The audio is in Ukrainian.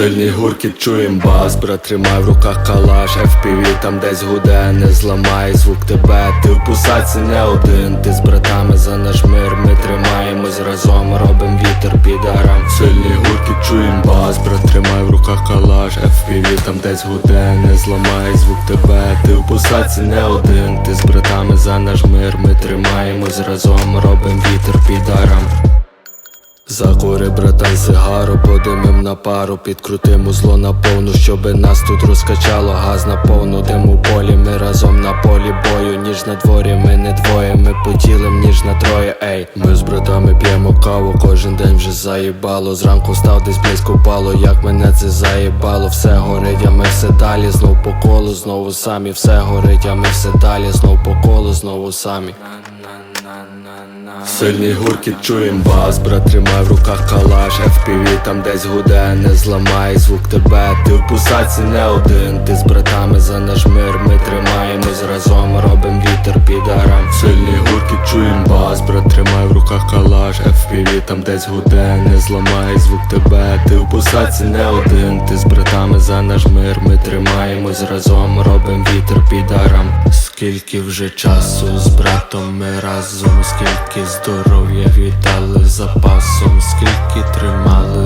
Сильний гуркіт чуєм бас, брат, тримай в руках калаш FPV там десь гуде, не зламай звук тебе Ти в пусаці не один, ти з братами за наш мир Ми тримаємось разом, робим вітер підарам Сильний гуркіт чуєм бас, брат, тримай в руках калаш FPV там десь гуде, не зламай звук тебе Ти в пусаці не один, ти з братами за наш мир Ми тримаємось разом, робим вітер підарам Закури, братан, сигару, подимим на пару, підкрутим узло на повну, щоби нас тут розкачало, газ на повну, дим полі, ми разом на полі бою, ніж на дворі, ми не двоє, ми поділим, ніж на троє, ей. Ми з братами п'ємо каву, кожен день вже заїбало. Зранку став десь близько пало, як мене це заїбало, все горить, а ми все далі, знов по колу, знову самі, все горить, а ми все далі, знов по колу, знову самі. Сильний гуркіт чуєм бас, брат, тримай в руках калаш. FPV там десь гуде, не зламай звук тебе. Ти в пусаці не один, ти з братами за наш мир. Ми тримаємось разом, робим вітер підарам Сильний гуркіт чуєм бас, брат, тримай в руках калаш. FPV там десь гуде, не зламай звук тебе. Ти в пусаці не один, ти з братами за наш мир. Ми тримаємось разом, робим вітер підарам Скільки вже часу з братом ми разом, скільки здоров'я віддали запасом, скільки тримали